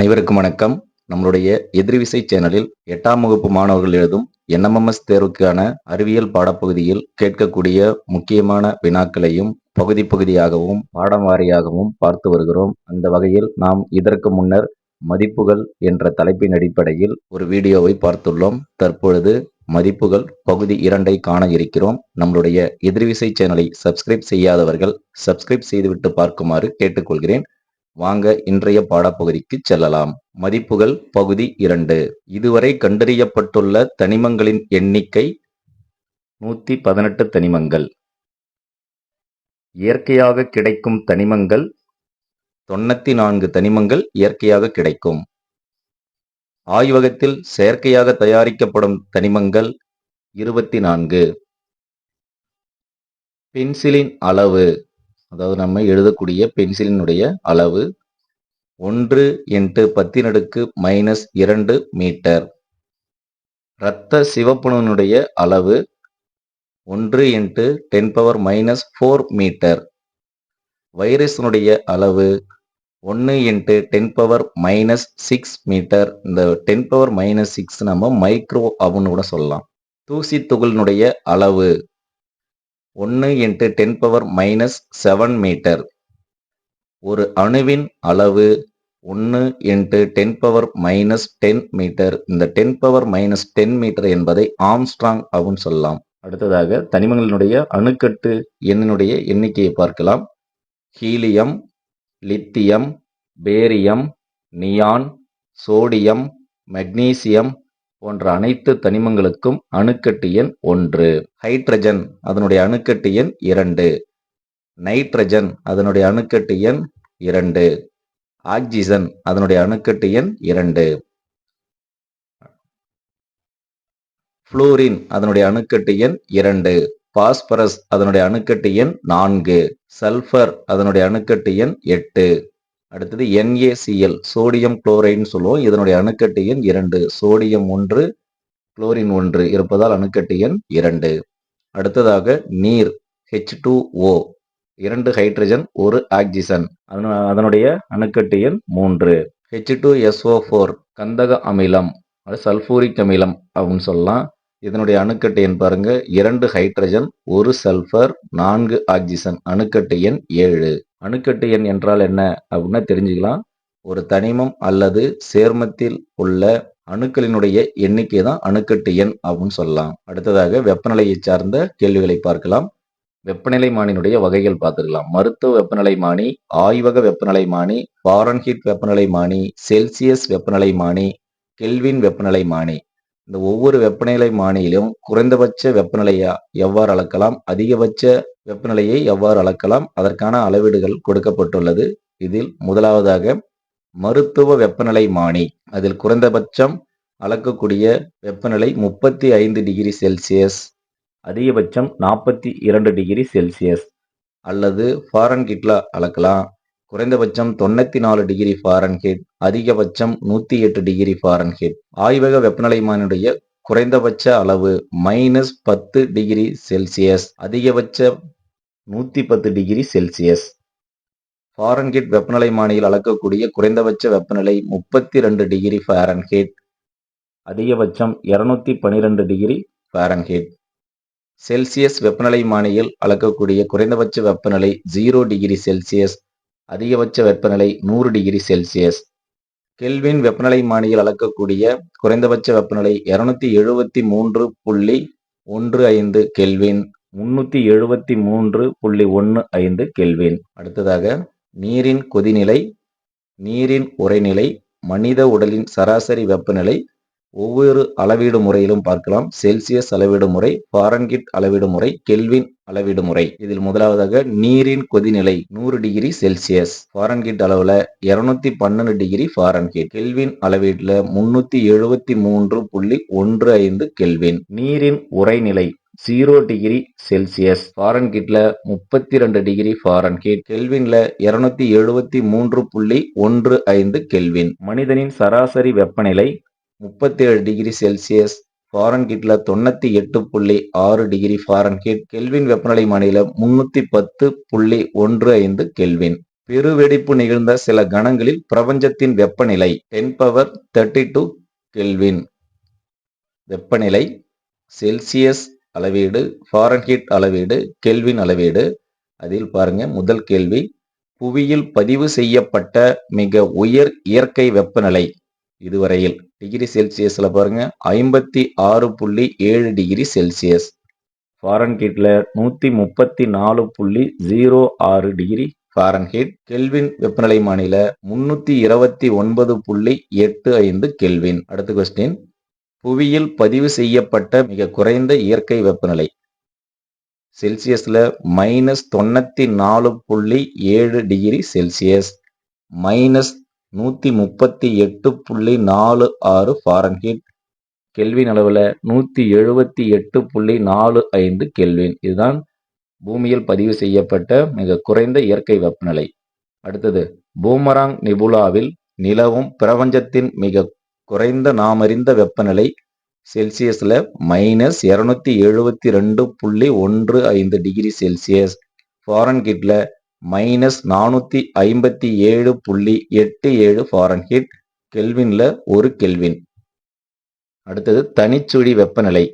அனைவருக்கும் வணக்கம். நம்மளுடைய எதிர்விசை சேனலில் எட்டாம் வகுப்பு மாணவர்கள் எழுதும் என்எம்எம்எஸ் தேர்வுக்கான அறிவியல் பாடப்பகுதியில் கேட்கக்கூடிய முக்கியமான வினாக்களையும் பகுதி பகுதியாகவும் பாடம் வாரியாகவும் பார்த்து வருகிறோம். அந்த வகையில் நாம் இதற்கு முன்னர் மதிப்புகள் என்ற தலைப்பின் அடிப்படையில் ஒரு வீடியோவை பார்த்துள்ளோம். தற்பொழுது மதிப்புகள் பகுதி இரண்டை காண இருக்கிறோம். நம்மளுடைய எதிர்விசை சேனலை சப்ஸ்கிரைப் செய்யாதவர்கள் சப்ஸ்கிரைப் செய்துவிட்டு பார்க்குமாறு கேட்டுக்கொள்கிறேன். வாங்க இன்றைய பாடப்பகுதிக்கு செல்லலாம். மதிப்புகள் பகுதி இரண்டு. இதுவரை கண்டறியப்பட்டுள்ள தனிமங்களின் எண்ணிக்கை நூத்தி பதினெட்டு தனிமங்கள். இயற்கையாக கிடைக்கும் தனிமங்கள் தொண்ணூத்தி நான்கு தனிமங்கள் இயற்கையாக கிடைக்கும். ஆய்வகத்தில் செயற்கையாக தயாரிக்கப்படும் தனிமங்கள் இருபத்தி நான்கு. பென்சிலின் அளவு அதாவது நம்ம எழுதக்கூடிய பென்சிலினுடைய அளவு ஒன்று இன்ட்டு பத்தினடுக்கு மைனஸ் இரண்டு மீட்டர். இரத்த சிவப்புணுனுடைய அளவு ஒன்று into ten power minus four metre. வைரஸினுடைய அளவு ஒன்று into ten power minus six metre. இந்த டென் பவர் மைனஸ் சிக்ஸ் நம்ம மைக்ரோ அப்படின்னு கூட சொல்லலாம். தூசி துகளினுடைய அளவு ஒன்று into ten power minus seven metre ஒரு அணுவின் அளவு ஒன்று into ten power minus ten metre இந்த ten power minus ten metre என்பதை ஆம்ஸ்ட்ராங் அப்படின்னு சொல்லலாம். அடுத்ததாக தனிமங்களினுடைய அணுக்கட்டு எண்ணினுடைய எண்ணிக்கையை பார்க்கலாம். Helium lithium barium neon sodium magnesium போன்ற அனைத்து தனிமங்களுக்கும் அணுக்கட்டு எண் ஒன்று. ஹைட்ரஜன் அதனுடைய அணுக்கட்டு எண் இரண்டு. நைட்ரஜன் அதனுடைய அணுக்கட்டு எண் இரண்டு. ஆக்சிஜன் அதனுடைய அணுக்கட்டு எண் இரண்டு. புளூரின் அதனுடைய அணுக்கட்டு எண் இரண்டு. பாஸ்பரஸ் அதனுடைய அணுக்கட்டு எண் நான்கு. சல்ஃபர் அதனுடைய அணுக்கட்டு எண் எட்டு. அடுத்தது என்ஏசிஎல் சோடியம் குளோரைடுன்னு சொல்லுவோம். இதனுடைய அணுக்கட்டு எண் இரண்டு. சோடியம் ஒன்று குளோரின் ஒன்று. இருப்பதால் அணுக்கட்டு எண் இரண்டு. அடுத்ததாக நீர் ஹெச் டூ ஓ இரண்டு ஹைட்ரஜன் ஒரு ஆக்சிஜன் அதனுடைய அணுக்கட்டு எண் மூன்று. ஹெச் டூ எஸ்ஓ ஃபோர் கந்தக அமிலம் அது சல்பூரிக் அமிலம் அப்படின்னு சொல்லலாம். இதனுடைய அணுக்கட்டு எண் பாருங்க. இரண்டு ஹைட்ரஜன் ஒரு சல்ஃபர் நான்கு ஆக்சிஜன் அணுக்கட்டு எண் ஏழு. அணுக்கட்டு எண் என்றால் என்ன அப்படின்னா தெரிஞ்சுக்கலாம். ஒரு தனிமம் அல்லது சேர்மத்தில் உள்ள அணுக்களினுடைய எண்ணிக்கை தான் அணுக்கட்டு எண் அப்படின்னு சொல்லலாம். அடுத்ததாக வெப்பநிலையை சார்ந்த கேள்விகளை பார்க்கலாம். வெப்பநிலை மானினுடைய வகைகள் பார்த்துக்கலாம். மருத்துவ வெப்பநிலை மானி ஆய்வக வெப்பநிலை மானி பாரன்ஹீட் வெப்பநிலை மானி செல்சியஸ் வெப்பநிலை மானி கெல்வின் வெப்பநிலை மானி. இந்த ஒவ்வொரு வெப்பநிலை மானியிலும் குறைந்தபட்ச வெப்பநிலையா எவ்வாறு அளக்கலாம்? அதிகபட்ச வெப்பநிலையை எவ்வாறு அளக்கலாம்? அதற்கான அளவீடுகள் கொடுக்கப்பட்டுள்ளது. இதில் முதலாவதாக மருத்துவ வெப்பநிலை மானி. அதில் குறைந்தபட்சம் அளக்கக்கூடிய வெப்பநிலை முப்பத்தி ஐந்து டிகிரி செல்சியஸ் அதிகபட்சம் நாற்பத்தி இரண்டு டிகிரி செல்சியஸ். அல்லது ஃபாரன்கிட்ல அளக்கலாம். குறைந்தபட்சம் தொண்ணூத்தி நாலு டிகிரி ஃபாரன்ஹீட் அதிகபட்சம் நூத்தி எட்டு டிகிரி ஃபாரன்ஹீட் ஆய்வக வெப்பநிலைமானுடைய குறைந்தபட்ச அளவு மைனஸ் பத்து டிகிரி செல்சியஸ் அதிகபட்ச நூத்தி பத்து டிகிரி செல்சியஸ் ஃபாரன்ஹீட் வெப்பநிலை மானியில் அளக்கக்கூடிய குறைந்தபட்ச வெப்பநிலை முப்பத்தி ரெண்டு டிகிரி ஃபாரன்ஹீட் அதிகபட்சம் இருநூத்தி பனிரெண்டு டிகிரி ஃபாரன்ஹீட் செல்சியஸ் வெப்பநிலை மானியில் அளக்கக்கூடிய குறைந்தபட்ச வெப்பநிலை ஜீரோ டிகிரி செல்சியஸ் அதிகபட்ச வெப்பநிலை நூறு டிகிரி செல்சியஸ். கெல்வின் வெப்பநிலை மானியில் அளக்கக்கூடிய குறைந்தபட்ச வெப்பநிலை இருநூத்தி எழுபத்தி மூன்று புள்ளி ஒன்று ஐந்து கெல்வின் முன்னூத்தி எழுபத்தி மூன்று புள்ளி ஒன்று ஐந்து கெல்வின். அடுத்ததாக நீரின் கொதிநிலை நீரின் உரைநிலை மனித உடலின் சராசரி வெப்பநிலை ஒவ்வொரு அளவீடு முறையிலும் பார்க்கலாம். செல்சியஸ் அளவீடு முறை ஃபாரன்கிட் அளவீடு முறை கெல்வின் அளவீடு முறை. இதில் முதலாவதாக நீரின் கொதிநிலை நூறு டிகிரி செல்சியஸ் ஃபாரன்கிட் அளவுல இருநூத்தி பன்னெண்டு டிகிரி ஃபாரன்கிட் கெல்வின் அளவீட்டுல முன்னூத்தி எழுபத்தி மூன்று புள்ளி ஒன்று ஐந்து கெல்வின் நீரின் உரைநிலை ஜீரோ டிகிரி செல்சியஸ் ஃபாரன்கிட்ல முப்பத்தி ரெண்டு டிகிரி ஃபாரன்கிட் கெல்வின்ல இருநூத்தி எழுபத்தி மூன்று புள்ளி ஒன்று ஐந்து கெல்வின் மனிதனின் சராசரி வெப்பநிலை முப்பத்தேழு டிகிரி செல்சியஸ் ஃபாரன்ஹீட்ல தொண்ணூத்தி எட்டு புள்ளி ஆறு டிகிரி ஃபாரன்ஹீட் கெல்வின் வெப்பநிலை மாநில முன்னூத்தி பத்து புள்ளி ஒன்று ஐந்து கெல்வின். பெருவெடிப்பு நிகழ்ந்த சில கணங்களில் பிரபஞ்சத்தின் வெப்பநிலை ten power thirty two kelvin. வெப்பநிலை செல்சியஸ் அளவீடு ஃபாரன்ஹீட் அளவீடு கெல்வின் அளவீடு. அதில் பாருங்க முதல் கேள்வி புவியில் பதிவு செய்யப்பட்ட மிக உயர் இயற்கை வெப்பநிலை. இதுவரையில் டிகிரி செல்சியஸ்ல பாருங்க. ஐம்பத்தி ஆறு புள்ளி ஏழு டிகிரி செல்சியஸ். ஃபாரன்ஹீட்ல நூத்தி முப்பத்தி நாலு புள்ளி ஜீரோ ஆறு டிகிரி ஃபாரன்ஹீட். கெல்வின் வெப்பநிலை மாநில முன்னூத்தி இருபத்தி ஒன்பது புள்ளி எட்டு ஐந்து கெல்வின். அடுத்த கொஸ்டின் புவியில் பதிவு செய்யப்பட்ட மிக குறைந்த இயற்கை வெப்பநிலை. செல்சியஸ்ல மைனஸ் தொண்ணூத்தி நாலு புள்ளி ஏழு டிகிரி செல்சியஸ். மைனஸ் நூத்தி முப்பத்தி எட்டு புள்ளி நாலு ஆறு ஃபாரன்ஹீட் கெல்வின் அளவில் நூற்றி எழுபத்தி எட்டு புள்ளி நாலு ஐந்து கெல்வின் இதுதான் பூமியில் பதிவு செய்யப்பட்ட மிக குறைந்த இயற்கை வெப்பநிலை. அடுத்தது பூமராங் நிபுலாவில் நிலவும் பிரபஞ்சத்தின் மிக குறைந்த நாமறிந்த வெப்பநிலை செல்சியஸில் மைனஸ் இரநூத்தி எழுபத்தி ரெண்டு புள்ளி ஒன்று ஐந்து டிகிரி செல்சியஸ் ஃபாரன்ஹீட்ல மைனஸ் நானூத்தி ஐம்பத்தி ஏழு புள்ளி எட்டு ஏழு ஃபாரன்ஹீட் கெல்வின்ல ஒரு கெல்வின் அடுத்தது தனிச்சுழி வெப்பநிலை.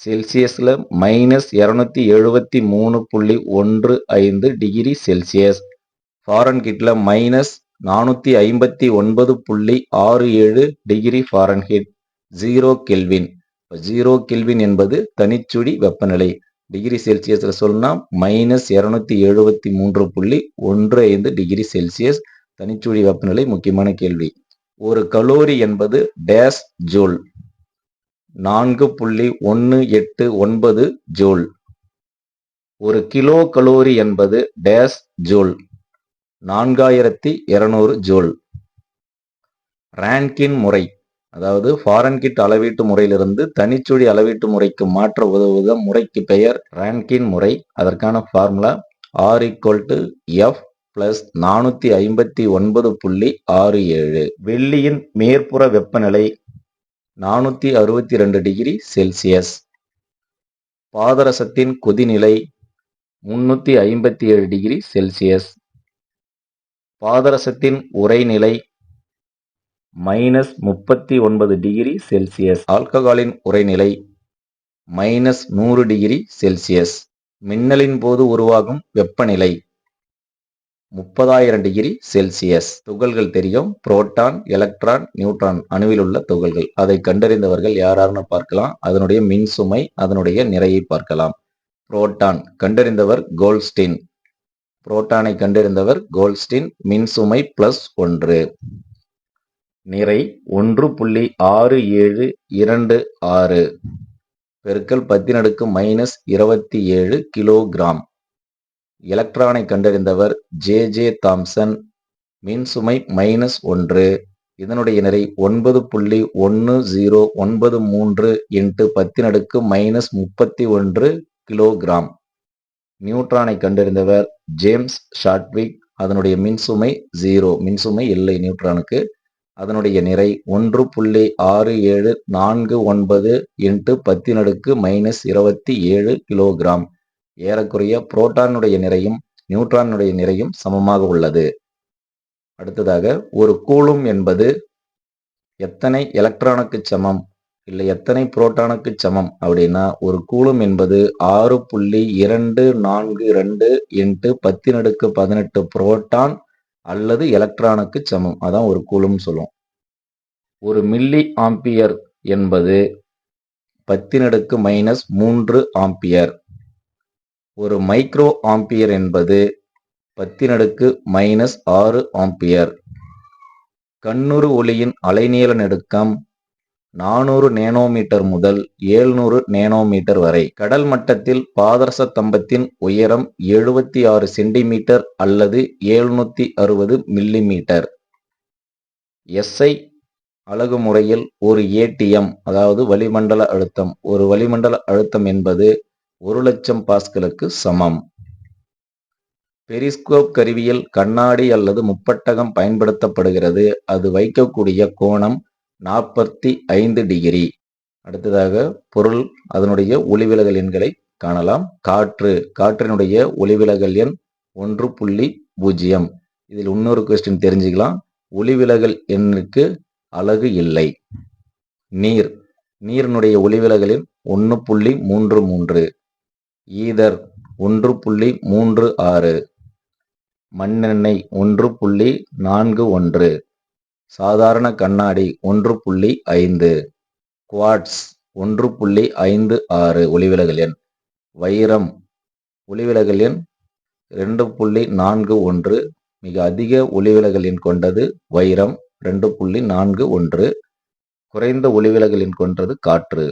செல்சியஸ்ல மைனஸ் இரநூத்தி எழுபத்தி மூணு புள்ளி ஒன்று ஐந்து டிகிரி செல்சியஸ் ஃபாரன்ஹீட்ல மைனஸ் நானூத்தி ஐம்பத்தி ஒன்பது புள்ளி ஆறு ஏழு degree Fahrenheit zero kelvin zero kelvin என்பது தனிச்சுழி வெப்பநிலை. டிகிரி செல்சியஸில் சொல்லணும்னா மைனஸ் இரநூத்தி எழுபத்தி மூன்று புள்ளி ஒன்று ஐந்து டிகிரி செல்சியஸ் தனிச்சுழி வெப்பநிலை முக்கியமான கேள்வி. ஒரு கலோரி என்பது டேஸ் ஜூல். நான்கு புள்ளி ஒன்று எட்டு ஒன்பது ஜூல். ஒரு கிலோ கலோரி என்பது டேஸ் ஜூல். நான்காயிரத்தி இருநூறு ஜூல். ரேன்கின் முறை. அதாவது ஃபாரன்கிட் அளவீட்டு முறையிலிருந்து தனிச்சுழி அளவீட்டு முறைக்கு மாற்ற உதவுத முறைக்கு பெயர் ரேன்கின் முறை. அதற்கான formula R equal to F plus நானூத்தி ஐம்பத்தி ஒன்பது புள்ளி ஆறு ஏழு. வெள்ளியின் மேற்புற வெப்பநிலை நானூத்தி அறுபத்தி ரெண்டு டிகிரி செல்சியஸ் பாதரசத்தின் கொதிநிலை முன்னூத்தி ஐம்பத்தி ஏழு டிகிரி செல்சியஸ் பாதரசத்தின் உரைநிலை மைனஸ் முப்பத்தி ஒன்பது டிகிரி செல்சியஸ். ஆல்கஹாலின் உறைநிலை மைனஸ் நூறு டிகிரி செல்சியஸ். மின்னலின் போது உருவாகும் வெப்பநிலை முப்பதாயிரம் டிகிரி செல்சியஸ். துகள்கள் தெரியும். புரோட்டான் எலக்ட்ரான் நியூட்ரான் அணுவில் உள்ள துகள்கள். அதை கண்டறிந்தவர்கள் யாராருன்னு பார்க்கலாம். அதனுடைய மின் சுமை அதனுடைய நிறையை பார்க்கலாம். புரோட்டான் கண்டறிந்தவர் கோல்ஸ்டின். புரோட்டானை கண்டறிந்தவர் கோல்ஸ்டின் மின் சுமை பிளஸ் ஒன்று. நிறை ஒன்று புள்ளி ஆறு ஏழு இரண்டு ஆறு. பெருக்கல் பத்தினடுக்கு மைனஸ் இருபத்தி ஏழு கிலோகிராம். எலக்ட்ரானை கண்டறிந்தவர் ஜே ஜே தாம்சன். மின்சுமை மைனஸ் ஒன்று. இதனுடைய நிறை ஒன்பது புள்ளி ஒன்று ஜீரோ ஒன்பது மூன்று இன்ட்டு பத்தினடுக்கு மைனஸ் முப்பத்தி ஒன்று கிலோகிராம். நியூட்ரானை கண்டறிந்தவர் ஜேம்ஸ் ஷாட்விக். அதனுடைய மின்சுமை ஜீரோ. மின்சுமை இல்லை நியூட்ரானுக்கு. அதனுடைய நிறை ஒன்று புள்ளி ஆறு ஏழு நான்கு ஒன்பது இன்ட்டு பத்தினடுக்கு மைனஸ் இருபத்தி ஏழு கிலோகிராம் ஏறக்குறைய புரோட்டானுடைய நிறையும் நியூட்ரானுடைய நிறையும் சமமாக உள்ளது. அடுத்ததாக ஒரு கூலும் என்பது எத்தனை எலக்ட்ரானுக்கு சமம்? இல்லை எத்தனை புரோட்டானுக்கு சமம்? அப்படின்னா ஒரு கூலும் என்பது ஆறு புள்ளி இரண்டு நான்கு ரெண்டு இன்ட்டு பத்தினடுக்கு பதினெட்டு புரோட்டான் அல்லது எலக்ட்ரானுக்கு சமம். அதான் ஒரு கூலும் சொல்லும் ஒரு மில்லி ஆம்பியர் என்பது பத்தினடுக்கு மைனஸ் மூன்று ஆம்பியர் ஒரு மைக்ரோ ஆம்பியர் என்பது பத்தினடுக்கு மைனஸ் ஆறு ஆம்பியர் கண்ணுறு ஒளியின் அலைநீள நெடுக்கம் நானூறு நேனோமீட்டர் முதல் ஏழ்நூறு நேனோமீட்டர் வரை. கடல் மட்டத்தில் பாதரச தம்பத்தின் உயரம் எழுபத்தி ஆறு சென்டிமீட்டர் அல்லது எழுநூத்தி அறுபது மில்லிமீட்டர். எஸ்ஐ அழகு முறையில் ஒரு ஏடிஎம் அதாவது வளிமண்டல அழுத்தம். ஒரு வளிமண்டல அழுத்தம் என்பது ஒரு லட்சம் பாஸ்களுக்கு சமம். பெரிஸ்கோப் கருவியில் கண்ணாடி அல்லது முப்பட்டகம் பயன்படுத்தப்படுகிறது. அது வைக்கக்கூடிய கோணம் நாற்பத்தி ஐந்து டிகிரி. அடுத்ததாக பொருள் அதனுடைய ஒளிவிலகல் எண்களை காணலாம். காற்று காற்றினுடைய ஒளிவிலகல் எண் ஒன்று புள்ளி பூஜ்ஜியம். இதில் இன்னொரு கொஸ்டின் தெரிஞ்சுக்கலாம். ஒளிவிலகல் எண்ணுக்கு அழகு இல்லை. நீர் நீரினுடைய ஒளிவிலகலின் ஒன்று புள்ளி மூன்று மூன்று. ஈதர் ஒன்று புள்ளி மூன்று ஆறு. மண்ணெண்ணெய் ஒன்று புள்ளி நான்கு ஒன்று. சாதாரண கண்ணாடி ஒன்று புள்ளி ஐந்து. குவாட்ஸ் ஒன்று புள்ளி ஐந்து ஆறு ஒளிவிலகல் எண். வைரம் ஒளிவிலகல் எண் ரெண்டு புள்ளி நான்கு ஒன்று. மிக அதிக ஒளிவிலகல் எண் கொண்டது வைரம் ரெண்டு புள்ளி நான்கு ஒன்று. குறைந்த ஒளிவிலகல் எண் கொண்டது காற்று.